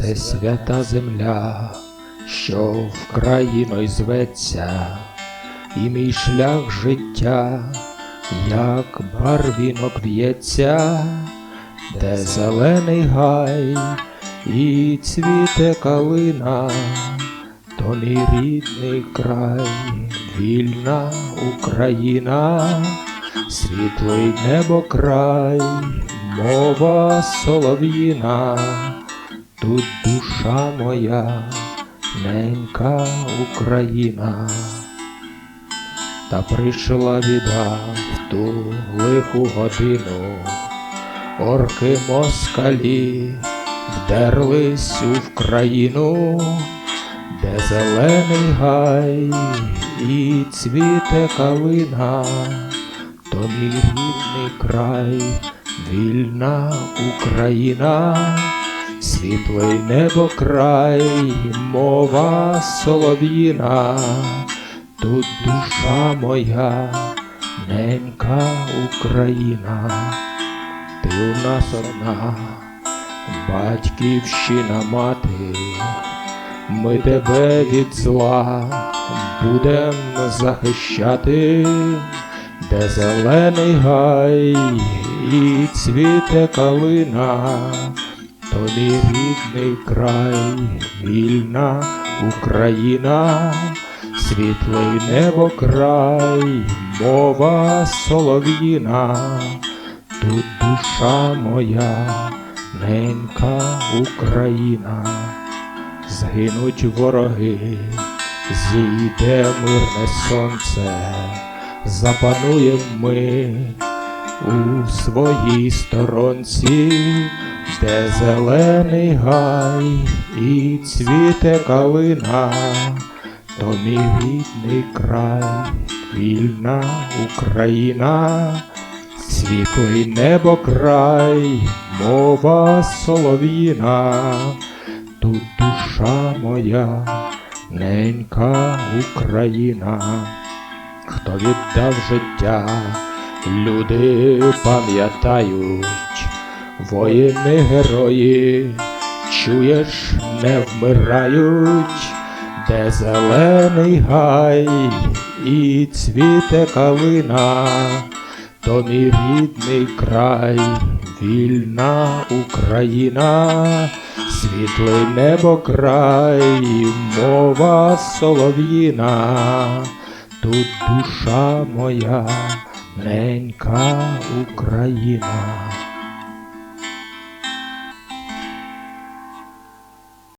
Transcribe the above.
Це свята земля, що вкраїною зветься, і мій шлях життя, як барвінок в'ється, де зелений гай і цвіте калина, то мій рідний край, вільна Україна, світлий небо край, мова солов'їна. Тут душа моя, ненька Україна, та прийшла біда в ту лиху годину, орки москалі вдерлись у країну, де зелений гай і цвіте калина, то мій рідний край, вільна Україна. Світлий небо край, мова солов'їна, тут душа моя, ненька Україна, ти у нас одна, батьківщина мати, ми тебе від зла будем захищати, де зелений гай і цвіте калина то мій рідний край, вільна Україна, світлий небо край, мова солов'їна, тут душа моя, ненька Україна, згинуть вороги, зійде мирне сонце, запануєм ми у своїй сторонці. Де зелений гай і цвіте калина, то мій рідний край, вільна Україна, світлий небо край, мова солов'їна, тут душа моя, ненька Україна, хто віддав життя, люди пам'ятають. Воїни герої, чуєш, не вмирають, де зелений гай і цвіте калина, то мій рідний край, вільна Україна, світлий небо край, мова солов'їна, тут душа моя, ненька Україна.